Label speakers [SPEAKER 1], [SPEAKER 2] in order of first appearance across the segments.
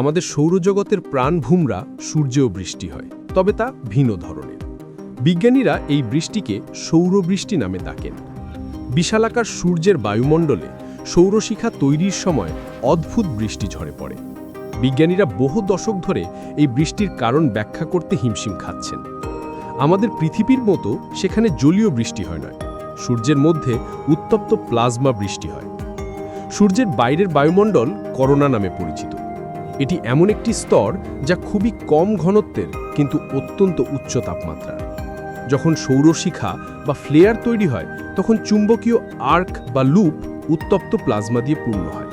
[SPEAKER 1] আমাদের সৌরজগতের প্রাণভূমরা সূর্যেও বৃষ্টি হয়, তবে তা ভিন্ন ধরনের। বিজ্ঞানীরা এই বৃষ্টিকে সৌরবৃষ্টি নামে ডাকেন। বিশালাকার সূর্যের বায়ুমণ্ডলে সৌরশিখা তৈরির সময় অদ্ভুত বৃষ্টি ঝরে পড়ে। বিজ্ঞানীরা বহু দশক ধরে এই বৃষ্টির কারণ ব্যাখ্যা করতে হিমশিম খাচ্ছেন। আমাদের পৃথিবীর মতো সেখানে জলীয় বৃষ্টি হয় নয়, সূর্যের মধ্যে উত্তপ্ত প্লাজমা বৃষ্টি হয়। সূর্যের বাইরের বায়ুমণ্ডল করোনা নামে পরিচিত। এটি এমন একটি স্তর যা খুবই কম ঘনত্বের কিন্তু অত্যন্ত উচ্চ তাপমাত্রার। যখন সৌরশিখা বা ফ্লেয়ার তৈরি হয়, তখন চুম্বকীয় আর্ক বা লুপ উত্তপ্ত প্লাজমা দিয়ে পূর্ণ হয়।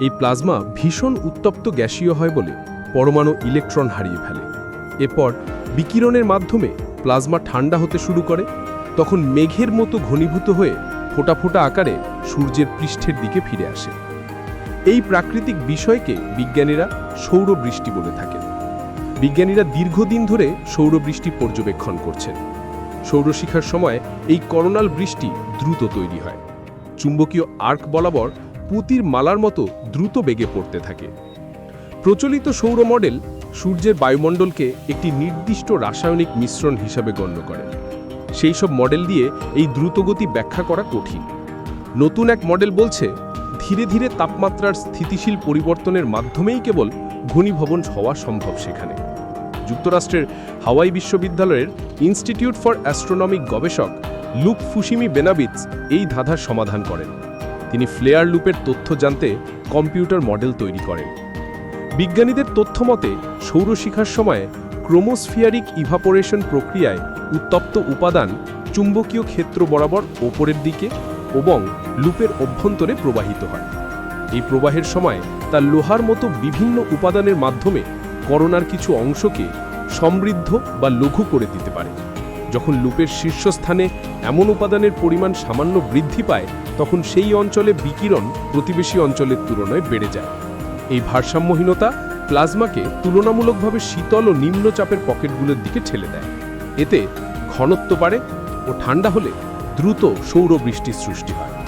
[SPEAKER 1] এই প্লাজমা ভীষণ উত্তপ্ত গ্যাসীয় হয় বলে পরমাণু ইলেকট্রন হারিয়ে ফেলে। এরপর বিকিরণের মাধ্যমে প্লাজমা ঠান্ডা হতে শুরু করে, তখন মেঘের মতো ঘনীভূত হয়ে ফোঁটা ফোঁটা আকারে সূর্যের পৃষ্ঠের দিকে ফিরে আসে। এই প্রাকৃতিক বিষয়কে বিজ্ঞানীরা সৌরবৃষ্টি বলে থাকেন। বিজ্ঞানীরা দীর্ঘদিন ধরে সৌরবৃষ্টি পর্যবেক্ষণ করছেন। সৌরশিখার সময় এই করোনাল বৃষ্টি দ্রুত তৈরি হয়। চুম্বকীয় আর্ক বরাবর পুতির মালার মতো দ্রুত বেগে পড়তে থাকে। প্রচলিত সৌর মডেল সূর্যের বায়ুমণ্ডলকে একটি নির্দিষ্ট রাসায়নিক মিশ্রণ হিসাবে গণ্য করে। সেই সব মডেল দিয়ে এই দ্রুতগতি ব্যাখ্যা করা কঠিন। নতুন এক মডেল বলছে ধীরে ধীরে তাপমাত্রার স্থিতিশীল পরিবর্তনের মাধ্যমেই কেবল ঘনীভবন হওয়া সম্ভব সেখানে। যুক্তরাষ্ট্রের হাওয়াই বিশ্ববিদ্যালয়ের ইনস্টিটিউট ফর অ্যাস্ট্রোনমিক গবেষক লুক ফুসিমি বেনাবিটস এই ধাঁধার সমাধান করেন। তিনি ফ্লেয়ার লুপের তথ্য জানতে কম্পিউটার মডেল তৈরি করেন। বিজ্ঞানীদের তথ্যমতে সৌরশিখার সময় ক্রোমোস্ফিয়ারিক ইভাপোরেশন প্রক্রিয়ায় উত্তপ্ত উপাদান চুম্বকীয় ক্ষেত্র বরাবর ওপরের দিকে এবং লুপের অভ্যন্তরে প্রবাহিত হয়। এই প্রবাহের সময় তা লোহার মতো বিভিন্ন উপাদানের মাধ্যমে করোনার কিছু অংশকে সমৃদ্ধ বা লঘু করে দিতে পারে। যখন লুপের শীর্ষস্থানে এমন উপাদানের পরিমাণ সামান্য বৃদ্ধি পায়, তখন সেই অঞ্চলে বিকিরণ প্রতিবেশী অঞ্চলের তুলনায় বেড়ে যায়। এই ভারসাম্যহীনতা প্লাজমাকে তুলনামূলকভাবে শীতল ও নিম্নচাপের পকেটগুলোর দিকে ঠেলে দেয়। এতে ঘনত্ব বাড়ে ও ঠান্ডা হলে দ্রুত সৌরবৃষ্টির সৃষ্টি হয়।